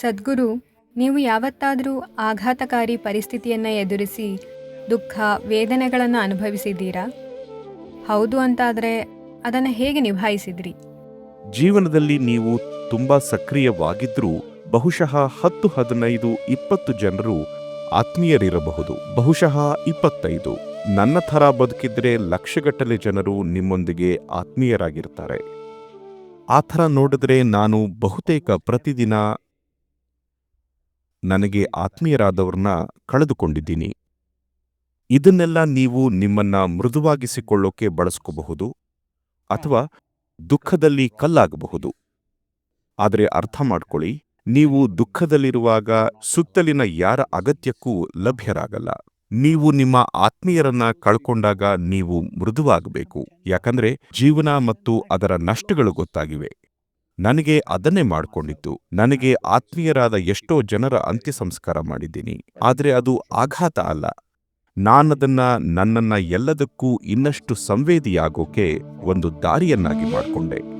ಸದ್ಗುರು, ನೀವು ಯಾವತ್ತಾದರೂ ಆಘಾತಕಾರಿ ಪರಿಸ್ಥಿತಿಯನ್ನು ಎದುರಿಸಿ ದುಃಖ, ವೇದನೆಗಳನ್ನು ಅನುಭವಿಸಿದ್ದೀರಾ? ಹೌದು ಅಂತಾದರೆ ಅದನ್ನು ಹೇಗೆ ನಿಭಾಯಿಸಿದ್ರಿ? ಜೀವನದಲ್ಲಿ ನೀವು ತುಂಬ ಸಕ್ರಿಯವಾಗಿದ್ದರೂ ಬಹುಶಃ ಹತ್ತು ಹದಿನೈದು ಇಪ್ಪತ್ತು ಜನರು ಆತ್ಮೀಯರಿರಬಹುದು. ಬಹುಶಃ ಇಪ್ಪತ್ತೈದು. ನನ್ನ ಥರ ಬದುಕಿದ್ರೆ ಲಕ್ಷಗಟ್ಟಲೆ ಜನರು ನಿಮ್ಮೊಂದಿಗೆ ಆತ್ಮೀಯರಾಗಿರ್ತಾರೆ. ಆ ಥರ ನೋಡಿದ್ರೆ ನಾನು ಬಹುತೇಕ ಪ್ರತಿದಿನ ನನಗೆ ಆತ್ಮೀಯರಾದವ್ರನ್ನ ಕಳೆದುಕೊಂಡಿದ್ದೀನಿ. ಇದನ್ನೆಲ್ಲ ನೀವು ನಿಮ್ಮನ್ನ ಮೃದುವಾಗಿಸಿಕೊಳ್ಳೋಕೆ ಬಳಸ್ಕೋಬಹುದು ಅಥವಾ ದುಃಖದಲ್ಲಿ ಕಲ್ಲಾಗಬಹುದು. ಆದರೆ ಅರ್ಥ ಮಾಡ್ಕೊಳ್ಳಿ, ನೀವು ದುಃಖದಲ್ಲಿರುವಾಗ ಸುತ್ತಲಿನ ಯಾರ ಅಗತ್ಯಕ್ಕೂ ಲಭ್ಯರಾಗಲ್ಲ. ನೀವು ನಿಮ್ಮ ಆತ್ಮೀಯರನ್ನ ಕಳ್ಕೊಂಡಾಗ ನೀವು ಮೃದುವಾಗಬೇಕು. ಯಾಕಂದ್ರೆ ಜೀವನ ಮತ್ತು ಅದರ ನಷ್ಟಗಳು ಗೊತ್ತಾಗಿವೆ. ನನಗೆ ಅದನ್ನೇ ಮಾಡ್ಕೊಂಡಿತ್ತು ನನಗೆ ಆತ್ಮೀಯರಾದ ಎಷ್ಟೋ ಜನರ ಅಂತ್ಯ ಸಂಸ್ಕಾರ ಮಾಡಿದ್ದೀನಿ. ಆದರೆ ಅದು ಆಘಾತ ಅಲ್ಲ. ನಾನದನ್ನ, ನನ್ನನ್ನ ಎಲ್ಲದಕ್ಕೂ ಇನ್ನಷ್ಟು ಸಂವೇದಿಯಾಗೋಕೆ ಒಂದು ದಾರಿಯನ್ನಾಗಿ ಮಾಡಿಕೊಂಡೆ.